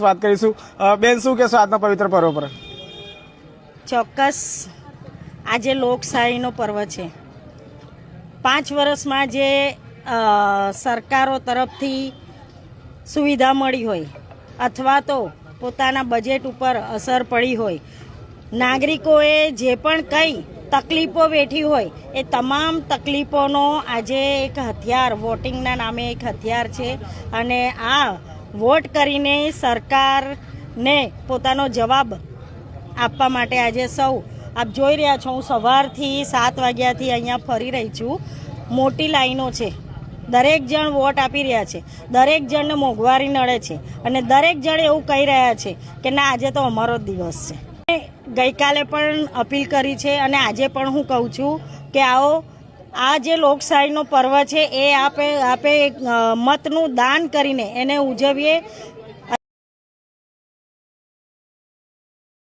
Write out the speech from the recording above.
વાત કરીશું. બેન, શું કહેશો આજના પવિત્ર પર્વ પર? ચોક્કસ. આજે લોકશાહીનો પર્વ છે. પાંચ વર્ષમાં જે સરકારો તરફથી સુવિધા મળી હોય અથવા તો પોતાના બજેટ ઉપર અસર પડી હોય, નાગરિકોએ જે પણ કંઈ તકલીફો વેઠી હોય, એ તમામ તકલીફોનો આજે એક હથિયાર વોટિંગના નામે એક હથિયાર છે. અને આ વોટ કરીને સરકારને પોતાનો જવાબ આપવા માટે આજે સૌ, આપ જોઈ રહ્યા છો, હું સવારથી સાત વાગ્યાથી અહીંયા ફરી રહી છું. મોટી લાઈનો છે. દરેક જણ વોટ આપી રહ્યા છે. દરેક જણને મોંઘવારી નડે છે. અને દરેક જણ એવું કહી રહ્યા છે કે ના, આજે તો અમારો દિવસ છે. ગઈકાલે પણ અપીલ કરી છે અને આજે પણ હું કહું છું કે આવો આ જે લોકશાહીનો પર્વ છે એ આપે આપે મતનું દાન કરીને એને ઉજવીએ.